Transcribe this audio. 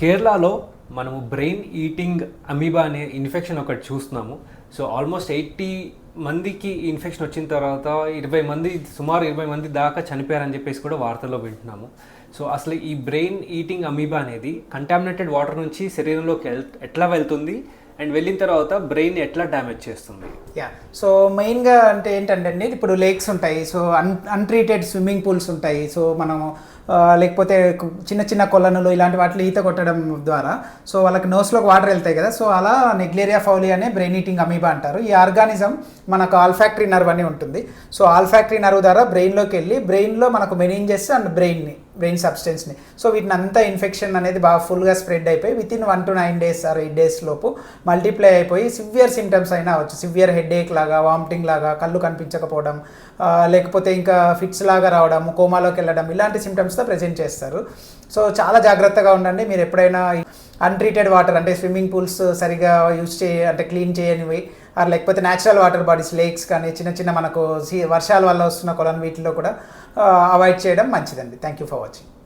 కేరళలో మనము brain eating amoeba అనే ఇన్ఫెక్షన్ ఒకటి చూస్తున్నాము. సో ఆల్మోస్ట్ ఎయిటీ మందికి ఇన్ఫెక్షన్ వచ్చిన తర్వాత ఇరవై మంది సుమారు ఇరవై మంది దాకా చనిపోయారని చెప్పేసి కూడా వార్తల్లో వింటున్నాము. సో అసలు ఈ బ్రెయిన్ ఈటింగ్ అమీబా అనేది కంటామినేటెడ్ వాటర్ నుంచి శరీరంలోకి ఎట్లా వెళ్తుంది? అండ్ వెళ్ళిన తర్వాత బ్రెయిన్ ఎట్లా డ్యామేజ్ చేస్తుంది? యా సో మెయిన్గా అంటే ఏంటంటే అండి ఇప్పుడు లేక్స్ ఉంటాయి. So un untreated swimming pools ఉంటాయి. సో మనము లేకపోతే చిన్న చిన్న కొలనులు ఇలాంటి వాటిలో ఈత కొట్టడం ద్వారా సో వాళ్ళకి నోస్లోకి వాటర్ వెళ్తాయి కదా. సో అలా నెగ్లేరియా ఫౌలి అనే బ్రెయిన్ ఈటింగ్ అమీబా అంటారు. ఈ ఆర్గానిజం మనకు ఆల్ఫాక్టరీ నర్వ్ అని ఉంటుంది. సో ఆల్ఫాక్టరీ నర్వ్ ద్వారా బ్రెయిన్లోకి వెళ్ళి బ్రెయిన్లో మనకు మెనింజెస్ అండ్ బ్రెయిన్ని బ్రెయిన్ సబ్స్టెన్స్ని సో వీటిని అంతా ఇన్ఫెక్షన్ అనేది బాగా ఫుల్గా స్ప్రెడ్ అయిపోయి within one to nine days or eight days లోపు మల్టిప్లై అయిపోయి సివియర్ సిమ్టమ్స్ అయినా అవచ్చు సివియర్ హెడ్ లాగా వామిటింగ్ లాగా కళ్ళు కనిపించకపోవడం లేకపోతే ఇంకా ఫిట్స్ లాగా రావడం కోమాలోకి వెళ్ళడం ఇలాంటి సిమ్టమ్స్తో ప్రజెంట్ చేస్తారు. సో చాలా జాగ్రత్తగా ఉండండి. మీరు ఎప్పుడైనా అన్ట్రీటెడ్ వాటర్ అంటే స్విమ్మింగ్ పూల్స్ సరిగా యూజ్ చేయ అంటే క్లీన్ చేయనివి లేకపోతే న్యాచురల్ వాటర్ బాడీస్ లేక్స్ కానీ చిన్న చిన్న మనకు సీ- వర్షాల వల్ల వస్తున్న కొలను వీటిలో కూడా అవాయిడ్ చేయడం మంచిదండి. Thank you for watching